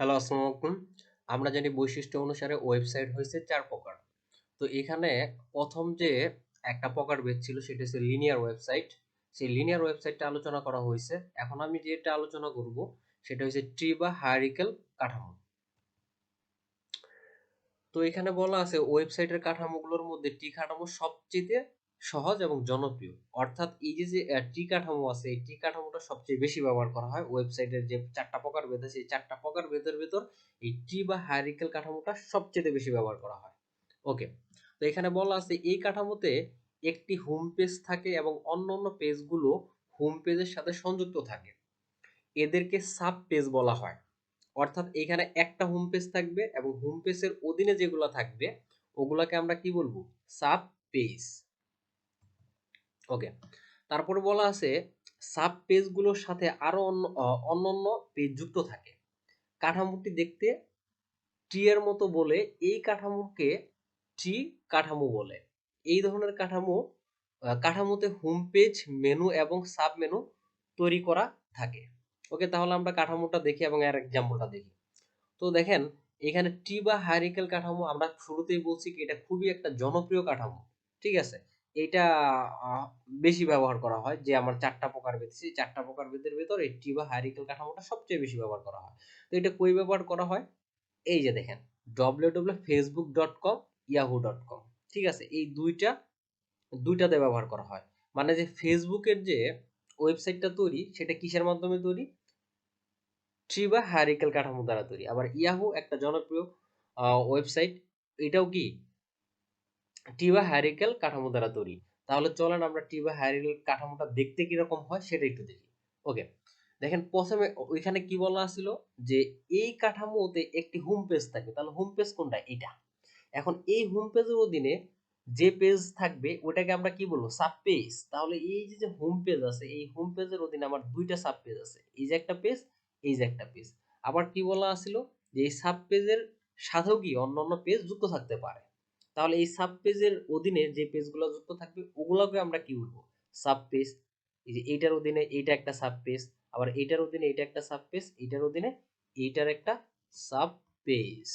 Hello, আসসালামু আলাইকুম। আমরা জানি বৈশিষ্ট্য অনুসারে ওয়েবসাইট হয়েছে চার প্রকার। তো এখানে প্রথম যে একটা প্রকার বেদ ছিল, সেটা হচ্ছে লিনিয়ার ওয়েবসাইট সেই লিনিয়ার ওয়েবসাইটটা আলোচনা করা হয়েছে। এখন আমি যেটা আলোচনা করব, সেটা হচ্ছে ট্রি বা হায়ারিক্যাল কাঠামো। তো এখানে বলা আছে ওয়েবসাইটের কাঠামোগুলোর মধ্যে টি কাঠামো সবচেয়ে সহজ এবং জনপ্রিয়। অর্থাৎ এই যে যে টি কাঠামো আছে, এই টি কাঠামোটা সবচেয়ে বেশি ব্যবহার করা হয় ওয়েবসাইটের যে, চারটা প্রকার আছে এই চারটা প্রকার বেদের ভেতর এই টি বা হায়ারিক্যাল কাঠামোটা সবচেয়ে বেশি ব্যবহার করা হয়। ওকে, তো এখানে বলা আছে, এই কাঠামোতে একটি হোম পেজ থাকে এবং অন্য অন্য পেজগুলো হোম পেজের সাথে সংযুক্ত থাকে। এদেরকে সাব পেজ বলা হয়। অর্থাৎ এখানে একটা হোম পেজ থাকবে এবং হোম পেজের অধীনে যেগুলো থাকবে, ওগুলাকে আমরা কি বলব? Sub page okay. তারপরে বলা আছে, সাব পেজগুলোর সাথে আরও অন্য অন্য পেজ যুক্ত থাকে। কাঠামোটি দেখতে ট্রি এর মতো বলে, এই কাঠামোকে ট্রি কাঠামো বলে। এই ধরনের কাঠামো কাঠামোতে হোম পেজ মেনু এবং সাব মেনু তৈরি করা থাকে। ওকে, তাহলে আমরা কাঠামোটা দেখি এবং এর এক্সাম্পলটা দেখি। তো দেখেন, এখানে ট্রি বা হায়ারিক্যাল কাঠামো আমরা শুরুতেই বলছি কি, এটা খুবই একটা জনপ্রিয় কাঠামো, ঠিক আছে? এটা বেশি ব্যবহার করা হয় যে আমার চারটা প্রকার বেদ সেই চারটা প্রকার বেদের ভেতর এই ট্রি বা হায়ারিক্যাল কাঠামোটা সবচেয়ে বেশি ব্যবহার করা হয়। তো এটা কই ব্যবহার করা হয়? এই যে দেখেন W W Facebook dot com Yahoo dot com ঠিক আছে? এই দুইটা, দুইটাতে ব্যবহার করা হয়। মানে যে ফেসবুকের যে ওয়েবসাইটটা তৈরি, সেটা কিসের মাধ্যমে তৈরি? ট্রি বা হায়ারিক্যাল কাঠামো দ্বারা তৈরি। আবার ইয়াহু একটা জনপ্রিয় ওয়েবসাইট এটাও কি? টি বা হায়ারিক্যাল কাঠামো দ্বারা তৈরি। তাহলে চলেন আমরা টি বা হায়ারিক্যাল কাঠামোটা দেখতে কীরকম হয় সেটা একটু দেখি। ওকে, দেখেন প্রথমে ওইখানে কি বলা ছিল যে এই কাঠামোতে একটি হোম পেজ থাকে। তাহলে হোম পেজ কোনটা? এটা এখন এই হোম পেজের অধীনে যে পেজ থাকবে ওটাকে আমরা কি বলব? সাব পেজ তাহলে এই যে যে হোম পেজ আছে, এই হোম পেজের অধীনে আমার দুইটা সাব পেজ আছে। এই যে একটা পেজ এই যে একটা পেজ আবার কি বলা আছিল যে এই সাব পেজের সাথেও কি অন্যান্য পেজ যুক্ত থাকতে পারে? তাহলে এই সাব পেজের অধীনে যে পেজগুলো যুক্ত থাকবে, ওগুলোকে আমরা কি বলব? সাব পেজ এই যে এইটার অধীনে এইটা একটা সাব পেজ আবার এইটার অধীনে এইটা একটা সাব পেজ এইটার অধীনে এইটার একটা সাব পেজ